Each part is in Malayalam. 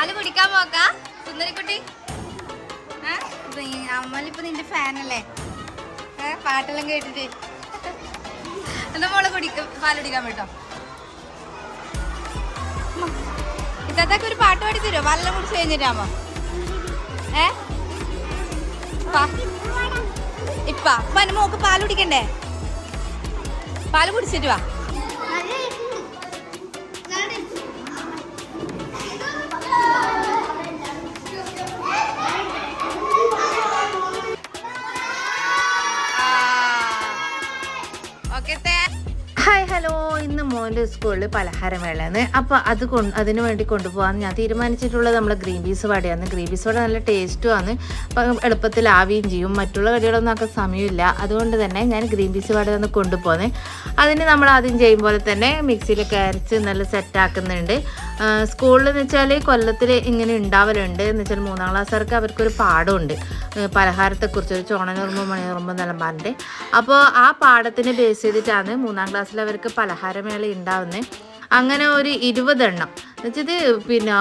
പാൽ കുടിക്കാൻ പോക്കാ. സുന്ദരിക്കുട്ടി. അമ്മലിപ്പോ നിന്റെ ഫാനല്ലേ പാട്ടെല്ലാം കേട്ടിട്ട്. എന്നാ മോൾ കുടിക്ക പാൽ കുടിക്കാൻ പറ്റോ ഇതൊക്കെ ഒരു പാട്ട് പാടി തരുമോ പാലെല്ലാം കുടിച്ച് കഴിഞ്ഞിട്ടാമോ ഏ? ഇപ്പ. അപ്പൊ എന്റെ മോക്ക് പാൽ കുടിക്കണ്ടേ? പാൽ കുടിച്ചിട്ട് വാ. ഹായ് ഹലോ ഇന്ന് മോന്റെ സ്കൂളിൽ പലഹാരമേളയാണ്. അപ്പോൾ അത് കൊണ്ട് അതിന് വേണ്ടി കൊണ്ടുപോകാൻ ഞാൻ തീരുമാനിച്ചിട്ടുള്ളത് നമ്മൾ ഗ്രീൻ പീസ് വടയാണ്. ഗ്രീൻ പീസ് വട നല്ല ടേസ്റ്റും ആണ്. അപ്പം എളുപ്പത്തിൽ ആവുകയും ചെയ്യും. മറ്റുള്ള കടികളൊന്നും ആക്കാൻ സമയമില്ല. അതുകൊണ്ട് തന്നെ ഞാൻ ഗ്രീൻ പീസ് വട ഒന്ന് കൊണ്ടുപോകുന്നത് അതിന് നമ്മൾ ആദ്യം ചെയ്യും പോലെ തന്നെ മിക്സിയിലൊക്കെ അരച്ച് നല്ല സെറ്റാക്കുന്നുണ്ട് സ്കൂളിൽ എന്ന് വെച്ചാൽ കൊല്ലത്തിൽ ഇങ്ങനെ ഉണ്ടാവലുണ്ട്. എന്ന് വെച്ചാൽ മൂന്നാം ക്ലാസ്സുകാർക്ക് അവർക്കൊരു പാഠമുണ്ട് പലഹാരത്തെക്കുറിച്ച് ഒരു ചോണനുറുമ്പ് മണിയുറുമ്പ് പറഞ്ഞിട്ട്. അപ്പോൾ ആ പാഠത്തിനെ ബേസ് ചെയ്തിട്ടാണ് മൂന്നാം ക്ലാസ്സിൽ അവർക്ക് പലഹാരമേള ഉണ്ടാവുന്നത് അങ്ങനെ ഒരു ഇരുപതെണ്ണം. എന്നുവെച്ചത് പിന്നെ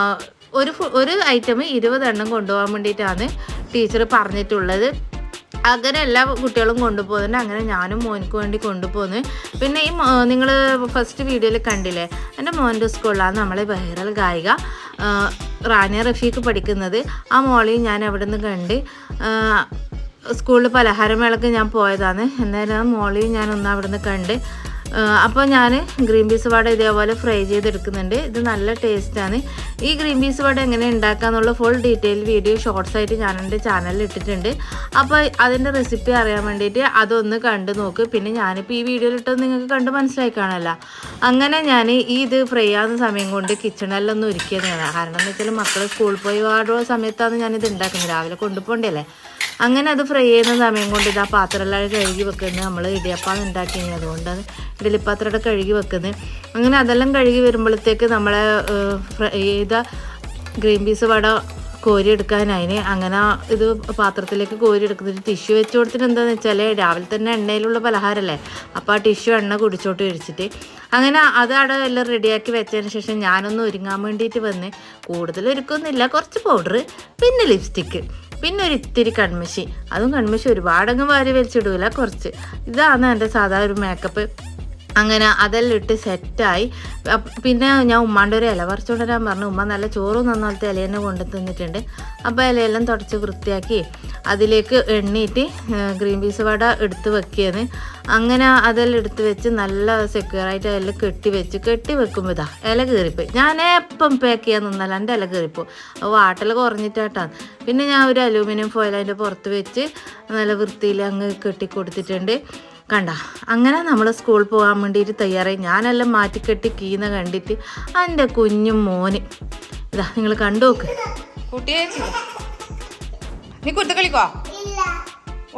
ഒരു ഒരു ഐറ്റം ഇരുപതെണ്ണം കൊണ്ടുപോകാൻ വേണ്ടിയിട്ടാണ് ടീച്ചർ പറഞ്ഞിട്ടുള്ളത്. അങ്ങനെ എല്ലാ കുട്ടികളും കൊണ്ടുപോകുന്നുണ്ട്. അങ്ങനെ ഞാനും മോനിക്ക് വേണ്ടി കൊണ്ടുപോകുന്നു. പിന്നെ ഈ നിങ്ങൾ ഫസ്റ്റ് വീഡിയോയിൽ കണ്ടില്ലേ? എന്റെ മോന്റെ സ്കൂളിലാണ് നമ്മളെ വൈറൽ ഗായിക. റാനിയ റഫീഖ് പഠിക്കുന്നത്. ആ മോളെയും ഞാൻ അവിടെ നിന്ന് കണ്ട് സ്കൂളിൽ പലഹാരമേളക്ക് ഞാൻ പോയതാണ്. എന്നാലും മോളെയും ഞാൻ ഒന്ന് അവിടെ നിന്ന് കണ്ട് അപ്പോൾ ഞാൻ ഗ്രീൻ പീസ് വട ഇതേപോലെ ഫ്രൈ ചെയ്തെടുക്കുന്നുണ്ട്. ഇത് നല്ല ടേസ്റ്റാണ്. ഈ ഗ്രീൻ പീസ് വട എങ്ങനെ ഉണ്ടാക്കാന്നുള്ള ഫുൾ ഡീറ്റെയിൽ വീഡിയോ ഷോർട്സ് ആയിട്ട് ഞാൻ എന്റെ ചാനലിൽ ഇട്ടിട്ടുണ്ട്. അപ്പോൾ അതിന്റെ റെസിപ്പി അറിയാൻ വേണ്ടിയിട്ട് അതൊന്ന് കണ്ട് നോക്ക്. പിന്നെ ഞാനിപ്പോൾ ഈ വീഡിയോയിൽ ഇട്ടത് നിങ്ങൾക്ക് കണ്ട് മനസ്സിലായി കാണല്ല അങ്ങനെ ഞാൻ ഈ ഇത് ഫ്രൈ ആകുന്ന സമയം കൊണ്ട് കിച്ചണിലൊന്നും ഒരുക്കിയതാണ്. കാരണം എന്ന് വെച്ചാൽ മക്കൾ സ്കൂളിൽ പോയി വാടുന്ന സമയത്താണ് ഞാനിത് ഉണ്ടാക്കുന്നത്. രാവിലെ കൊണ്ടുപോകണ്ടല്ലേ അങ്ങനെ അത് ഫ്രൈ ചെയ്യുന്ന സമയം കൊണ്ട് ഇതാ പാത്രമെല്ലാം കഴുകി വെക്കുന്നത് നമ്മൾ ഇടിയപ്പാണ് ഉണ്ടാക്കിയത് അതുകൊണ്ടാണ് ഇഡലിപ്പാത്രമൊക്കെ കഴുകി വെക്കുന്നത്. അങ്ങനെ അതെല്ലാം കഴുകി വരുമ്പോഴത്തേക്ക് നമ്മളെ ഫ്രൈ ചെയ്ത ഗ്രീൻ പീസ് വട കോരി എടുക്കാനായിന് അങ്ങനെ ഇത് പാത്രത്തിലേക്ക് കോരി എടുക്കുന്നത് ടിഷ്യൂ വെച്ച് കൊടുത്തിട്ട് എന്താണെന്ന് വെച്ചാൽ രാവിലെ തന്നെ എണ്ണയിലുള്ള പലഹാരമല്ലേ അപ്പോൾ ആ ടിഷ്യൂ എണ്ണ കുടിച്ചോട്ട് കഴിച്ചിട്ട് അങ്ങനെ അത് അവിടെ എല്ലാം റെഡിയാക്കി വെച്ചതിന് ശേഷം ഞാനൊന്ന് ഒരുങ്ങാൻ വേണ്ടിയിട്ട് വന്ന് കൂടുതൽ ഒരുക്കൊന്നുമില്ല. കുറച്ച് പൗഡർ പിന്നെ ലിപ്സ്റ്റിക്ക് പിന്നെ ഒരു ഇത്തിരി കൺമഷി. അതും കൺമഷി ഒരുപാടങ്ങ് വാരി വലിച്ചിടൂല കുറച്ച്. ഇതാണ് എന്റെ സാധാ ഒരു മേക്കപ്പ് അങ്ങനെ അതെല്ലാം ഇട്ട് സെറ്റായി പിന്നെ ഞാൻ ഉമ്മാന്റെ ഒരു ഇല പറിച്ചുകൊണ്ട് വരാൻ പറഞ്ഞു. ഉമ്മ നല്ല ചോറ് നന്നാലത്തെ ഇല തന്നെ കൊണ്ടു തന്നിട്ടുണ്ട്. അപ്പോൾ ഇലയെല്ലാം തുടച്ച് വൃത്തിയാക്കി അതിലേക്ക് എണ്ണീറ്റ് ഗ്രീൻ പീസ് വട എടുത്ത് വെക്കിയത് അങ്ങനെ അതെല്ലാം എടുത്ത് വെച്ച് നല്ല സെക്യൂറായിട്ട് അതെല്ലാം കെട്ടി വെച്ച് കെട്ടി വെക്കുമ്പോൾ ഇതാ ഇല കീറിപ്പോയി. ഞാൻ എപ്പം പാക്ക് ചെയ്യാൻ നിന്നാൽ എന്റെ ഇല അപ്പോൾ വാട്ടൽ കുറഞ്ഞിട്ടാട്ടാണ് പിന്നെ ഞാൻ ഒരു അലൂമിനിയം ഫോയിൽ അതിന്റെ പുറത്ത് വെച്ച് നല്ല വൃത്തിയിൽ അങ്ങ് കെട്ടി കൊടുത്തിട്ടുണ്ട് കണ്ട അങ്ങനെ നമ്മൾ സ്കൂളിൽ പോകാൻ വേണ്ടിയിട്ട് തയ്യാറായി. ഞാനെല്ലാം മാറ്റിക്കെട്ടി കീന്ന കണ്ടിട്ട് എന്റെ കുഞ്ഞും മോന്. ഇതാ നിങ്ങൾ കണ്ടു നോക്ക്. കുട്ടിയെ നീ കുട്ടി കളിക്കോ?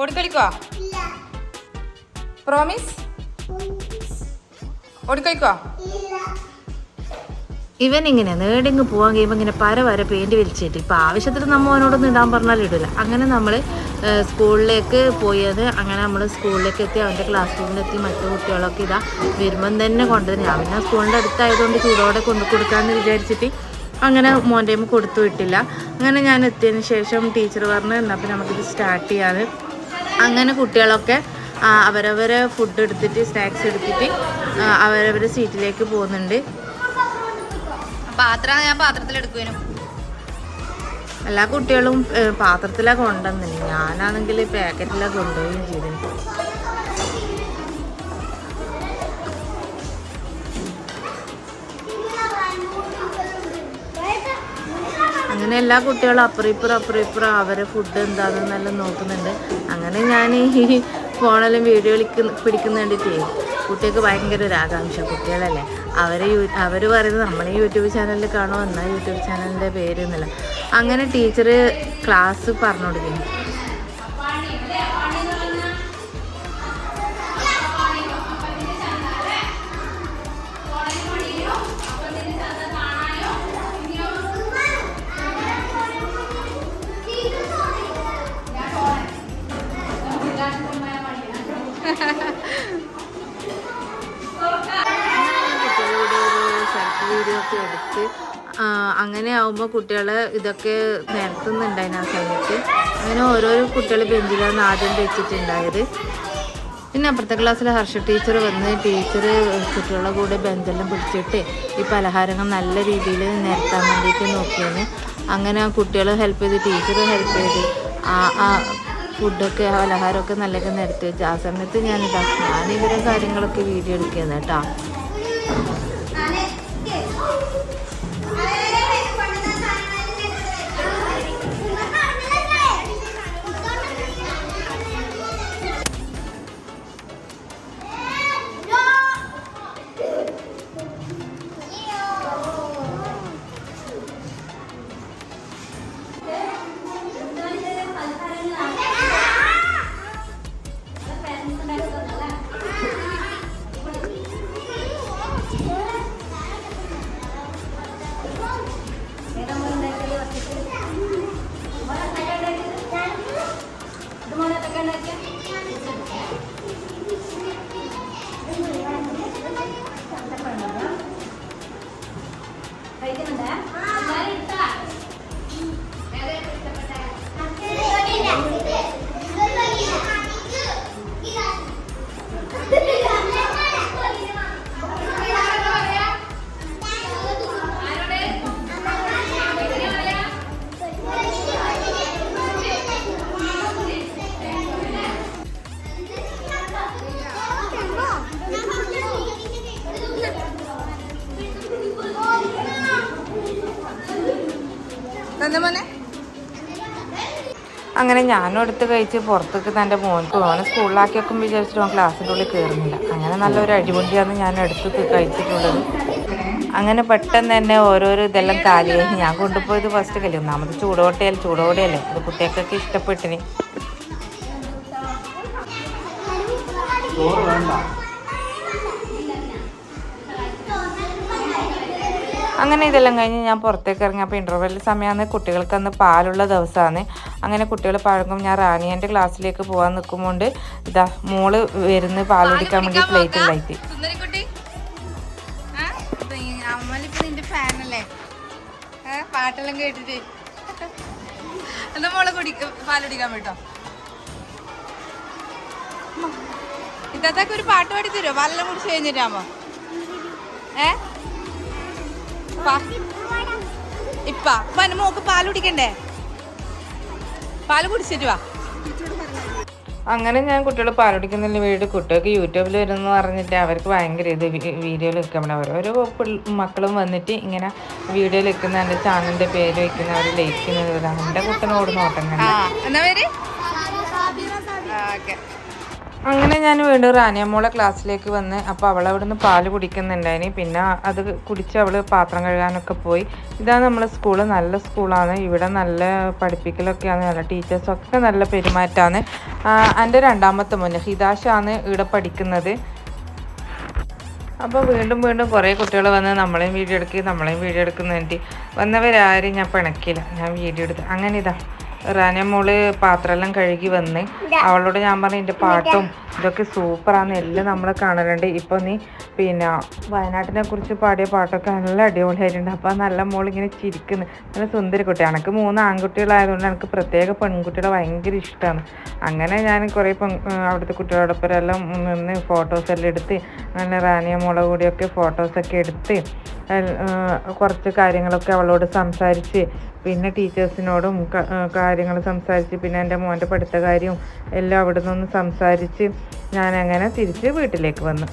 ഓടിക്കളിക്കോ പ്രോമിസ് ഓടിക്കളിക്കോ ഇവൻ ഇങ്ങനെ നേടിങ്ങ് പോകാൻ കഴിയുമ്പോൾ ഇങ്ങനെ പര വര പെയിന്റ് വലിച്ചിട്ട് ഇപ്പൊ ആവശ്യത്തിന് നമ്മ അവനോടൊന്നും ഇടാൻ പറഞ്ഞാൽ ഇടില്ല അങ്ങനെ നമ്മൾ സ്കൂളിലേക്ക് പോയത്. അങ്ങനെ നമ്മൾ സ്കൂളിലേക്ക് എത്തി അവന്റെ ക്ലാസ് റൂമിലെത്തി മറ്റു കുട്ടികളൊക്കെ ഇതാ വരുമ്പം തന്നെ കൊണ്ടുവരും ഞാൻ പിന്നെ സ്കൂളിന്റെ അടുത്തായതുകൊണ്ട് ചൂടോടെ കൊണ്ടു കൊടുക്കാമെന്ന് വിചാരിച്ചിട്ട് അങ്ങനെ മോന്റെ കൊടുത്തു വിട്ടില്ല. അങ്ങനെ ഞാൻ എത്തിയതിന് ശേഷം ടീച്ചർ പറഞ്ഞു എന്നാൽ പിന്നെ നമുക്കിത് സ്റ്റാർട്ട് ചെയ്യാൻ അങ്ങനെ കുട്ടികളൊക്കെ അവരവരെ ഫുഡ് എടുത്തിട്ട് സ്നാക്സ് എടുത്തിട്ട് അവരവരുടെ അവരവരെ സീറ്റിലേക്ക് പോകുന്നുണ്ട്. പാത്രം ഞാൻ പാത്രത്തിൽ എടുക്കുവേനും എല്ലാ കുട്ടികളും പാത്രത്തിലാണ് കൊണ്ടുവന്നില്ല ഞാനാണെങ്കിൽ പാക്കറ്റിലാണ് കൊണ്ടുപോവുകയും ചെയ്തിന്. അങ്ങനെ എല്ലാ കുട്ടികളും അപ്പുറം ഇപ്പുറം അപ്പുറം ഇപ്പുറം അവരെ ഫുഡ് എന്താണെന്നെല്ലാം നോക്കുന്നുണ്ട്. അങ്ങനെ ഞാൻ ഈ ഫോണെല്ലാം വീഡിയോ പിടിക്കുന്ന കണ്ടിട്ടേ കുട്ടികൾക്ക് ഭയങ്കര ഒരു ആകാംക്ഷ. കുട്ടികളല്ലേ? അവരെ യൂ അവർ പറയുന്നത് നമ്മളെ യൂട്യൂബ് ചാനലിൽ കാണുമോ എന്നാൽ യൂട്യൂബ് ചാനലിന്റെ പേരൊന്നുമില്ല അങ്ങനെ ടീച്ചർ ക്ലാസ് പറഞ്ഞു കൊടുക്കുന്നു അങ്ങനെ ആവുമ്പോൾ കുട്ടികൾ ഇതൊക്കെ നിരത്തുന്നുണ്ടായിരുന്നു ആ സമയത്ത്. അങ്ങനെ ഓരോരോ കുട്ടികൾ ബെഞ്ചിലാണ് ആദ്യം വെച്ചിട്ടുണ്ടായത്. പിന്നെ അപ്പുറത്തെ ക്ലാസ്സിൽ ഹർഷ ടീച്ചർ വന്ന് ടീച്ചർ കുട്ടികളുടെ കൂടെ ബെഞ്ചെല്ലാം പിടിച്ചിട്ട് ഈ പലഹാരങ്ങൾ നല്ല രീതിയിൽ നിരത്താൻ വേണ്ടിയിട്ട് നോക്കിയാണ് അങ്ങനെ ആ കുട്ടികൾ ഹെൽപ്പ് ചെയ്ത് ടീച്ചർ ഹെൽപ്പ് ചെയ്ത് ആ ആ ഫുഡൊക്കെ പലഹാരമൊക്കെ നല്ലൊക്കെ നിരത്തി വെച്ച്. ആ സമയത്ത് ഞാനിതാ ഞാനിവരെ കാര്യങ്ങളൊക്കെ വീഡിയോ എടുക്കുന്നത് കേട്ടോ. തന്നെ അങ്ങനെ ഞാനും എടുത്ത് കഴിച്ച് പുറത്തേക്ക് തന്റെ മോൻക്ക് ഓനെ സ്കൂളിലാക്കി വെക്കും വിചാരിച്ചിട്ട് ഓൻ ക്ലാസ്സിന്റെ ഉള്ളിൽ കയറുന്നില്ല അങ്ങനെ നല്ലൊരു അടിപൊളിയാണ് ഞാൻ എടുത്ത് കഴിച്ചിട്ടുള്ളത്. അങ്ങനെ പെട്ടെന്ന് തന്നെ ഓരോരോ ഇതെല്ലാം കാലിയായി. ഞാൻ കൊണ്ടുപോയത് ഫസ്റ്റ് കല്യാണം ഒന്നാമത് ചൂടോട്ടയല്ല? ചൂടോടെയല്ലേ? അത് കുട്ടികൾക്കൊക്കെ ഇഷ്ടപ്പെട്ടിന്. അങ്ങനെ ഇതെല്ലാം കഴിഞ്ഞ് ഞാൻ പുറത്തേക്ക് ഇറങ്ങി. അപ്പോൾ ഇന്റർവെൽ സമയമാണ് കുട്ടികൾക്ക് അന്ന് പാലുള്ള ദിവസമാണ്. അങ്ങനെ കുട്ടികൾ പഴകും ഞാൻ റാണിയന്റെ ക്ലാസ്സിലേക്ക് പോകാൻ നിൽക്കുമ്പോൾ ഇതാ മോൾ വരുന്ന പാൽ കുടിക്കാൻ വേണ്ടി പ്ലേറ്റ് ഉണ്ടായിട്ട് പാട്ടെല്ലാം കേട്ടിട്ട്. എന്നാ മോളെ കുടി പാലുടിക്കാൻ വിട്ടോ ഇതൊക്കെ ഒരു പാട്ട് പാടി തരുമോ വല്ലം കുടിച്ച് കഴിഞ്ഞിട്ടാമോ ഏ? പാ. ഇപ്പ. എന്റെ മോക്ക് പാൽ കുടിക്കണ്ടേ? പാൽ കുടിച്ചിട്ട് വാ. അങ്ങനെ ഞാൻ കുട്ടികൾ പാലുടിക്കുന്നില്ല വീട് കുട്ടികൾക്ക് യൂട്യൂബിൽ വരുന്നു പറഞ്ഞിട്ട് അവർക്ക് ഭയങ്കര ഇത്. വീഡിയോയിൽ വെക്കാൻ അവർ ഓരോ മക്കളും വന്നിട്ട് ഇങ്ങനെ വീഡിയോയിൽ വെക്കുന്ന എന്റെ ചാനലിന്റെ പേര് വെക്കുന്ന അവർ ലയിക്കുന്നത് എന്റെ കുട്ടനോട് നോട്ടം കണ്ടു. അങ്ങനെ ഞാൻ വീണ്ടും റാനിയമ്മോളെ ക്ലാസ്സിലേക്ക് വന്ന് അപ്പോൾ അവൾ അവിടെ നിന്ന് പാൽ കുടിക്കുന്നുണ്ടായിന്. പിന്നെ അത് കുടിച്ച് അവൾ പാത്രം കഴുകാനൊക്കെ പോയി. ഇതാണ് നമ്മളെ സ്കൂൾ നല്ല സ്കൂളാണ് ഇവിടെ നല്ല പഠിപ്പിക്കലൊക്കെയാണ്. നല്ല ടീച്ചേഴ്സൊക്കെ നല്ല പെരുമാറ്റമാണ്. എന്റെ രണ്ടാമത്തെ മുന്നിൽ ഹിതാഷാണ് ഇവിടെ പഠിക്കുന്നത്. അപ്പോൾ വീണ്ടും വീണ്ടും കുറേ കുട്ടികൾ വന്ന് നമ്മളെയും വീഡിയോ എടുക്കുകയും നമ്മളെയും വീഡിയോ എടുക്കുന്നതിന്റെ വന്നവരാരും ഞാൻ പിണക്കില്ല ഞാൻ വീഡിയോ എടുത്ത്. അങ്ങനെ ഇതാ. റാന മോൾ പാത്രമെല്ലാം കഴുകി വന്ന് അവളോട് ഞാൻ പറഞ്ഞു എന്റെ പാട്ടും ഇതൊക്കെ സൂപ്പറാണ് എല്ലാം നമ്മൾ കാണലുണ്ട്. ഇപ്പോൾ നീ പിന്നെ വയനാട്ടിനെ കുറിച്ച് പാടിയ പാട്ടൊക്കെ നല്ല അടിപൊളിയായിട്ടുണ്ട്. അപ്പോൾ നല്ല മോൾ ഇങ്ങനെ ചിരിക്കുന്നു. നല്ല സുന്ദര കുട്ടി. എനിക്ക് മൂന്ന് ആൺകുട്ടികളായതുകൊണ്ട് എനിക്ക് പ്രത്യേക പെൺകുട്ടികളെ ഭയങ്കര ഇഷ്ടമാണ് അങ്ങനെ ഞാൻ കുറേ പെൺ അവിടുത്തെ കുട്ടികളോടൊപ്പം എല്ലാം നിന്ന് ഫോട്ടോസ് എല്ലാം എടുത്ത് നല്ല റാനിയ മോളെ കൂടിയൊക്കെ ഫോട്ടോസൊക്കെ എടുത്ത് കുറച്ച് കാര്യങ്ങളൊക്കെ അവളോട് സംസാരിച്ച് പിന്നെ ടീച്ചേഴ്സിനോടും കാര്യങ്ങൾ സംസാരിച്ച് പിന്നെ എന്റെ മോന്റെ പഠിത്ത കാര്യവും എല്ലാം അവിടെ നിന്ന് സംസാരിച്ച് ഞാനങ്ങനെ തിരിച്ച് വീട്ടിലേക്ക് വന്നു.